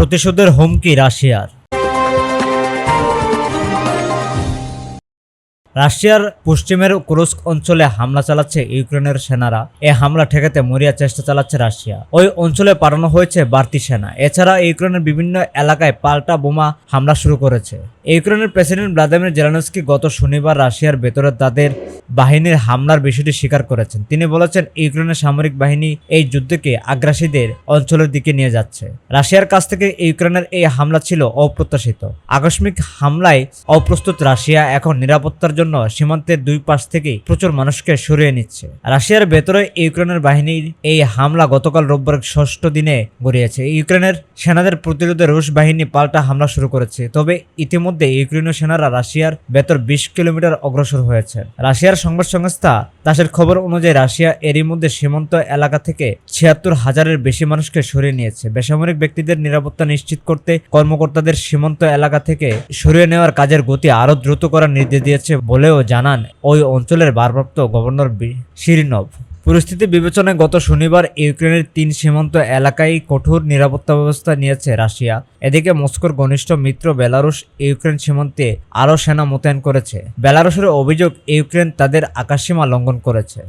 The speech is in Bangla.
প্রতিশোধের হুমকি রাশিয়ার। রাশিয়ার পশ্চিমের কুরস্ক অঞ্চলে হামলা চালাচ্ছে ইউক্রেনের সেনারা। এ হামলা ঠেকাতে মরিয়া চেষ্টা চালাচ্ছে রাশিয়া। ওই অঞ্চলে পাঠানো হয়েছে বাড়তি সেনা। এছাড়া ইউক্রেনের বিভিন্ন এলাকায় পাল্টা বোমা হামলা শুরু করেছে। ইউক্রেনের প্রেসিডেন্ট ভ্লাদিমির জেলানস্কি গত শনিবার রাশিয়ার ভেতরে তাদের বাহিনীর হামলার বিষয়টি স্বীকার করেছেন। তিনি বলেছেন, ইউক্রেনের সামরিক বাহিনী এই যুদ্ধকে আগ্রাসীদের অঞ্চলের দিকে নিয়ে যাচ্ছে। রাশিয়ার কাছ থেকে ইউক্রেনের এই হামলা ছিল অপ্রত্যাশিত। আকস্মিক হামলায় অপ্রস্তুত রাশিয়া এখন নিরাপত্তার জন্য সীমান্তের দুই পাশ থেকে প্রচুর মানুষকে সরিয়ে নিচ্ছে। রাশিয়ার ভেতরে ইউক্রেনের বাহিনীর এই হামলা গতকাল রোববার ষষ্ঠ দিনে গড়িয়েছে। ইউক্রেনের সেনাদের প্রতিরোধে রুশ বাহিনী পাল্টা হামলা শুরু করেছে, তবে ইতিমধ্যে ইউক্রেনীয় সেনারা রাশিয়ার ভেতর বিশ কিলোমিটার অগ্রসর হয়েছে। রাশিয়ার সংবাদ সংস্থা তাসের খবর অনুযায়ী রাশিয়া এরই মধ্যে সীমান্ত এলাকা থেকে ছিয়াত্তর হাজারের বেশি মানুষকে সরিয়ে নিয়েছে। বেসামরিক ব্যক্তিদের নিরাপত্তা নিশ্চিত করতে কর্মকর্তাদের সীমান্ত এলাকা থেকে সরিয়ে নেওয়ার কাজের গতি আরও দ্রুত করার নির্দেশ দিয়েছে বলেও জানান ওই অঞ্চলের ভারপ্রাপ্ত গভর্নর বি- শিরিনভ। পরিস্থিতি বিবেচনায় গত শনিবার ইউক্রেনের তিন সীমান্ত এলাকায় কঠোর নিরাপত্তা ব্যবস্থা নিয়েছে রাশিয়া। এদিকে মস্কোর ঘনিষ্ঠ মিত্র বেলারুশ ইউক্রেন সীমান্তে আরও সেনা মোতায়েন করেছে। বেলারুশের অভিযোগ, ইউক্রেন তাদের আকাশসীমা লঙ্ঘন করেছে।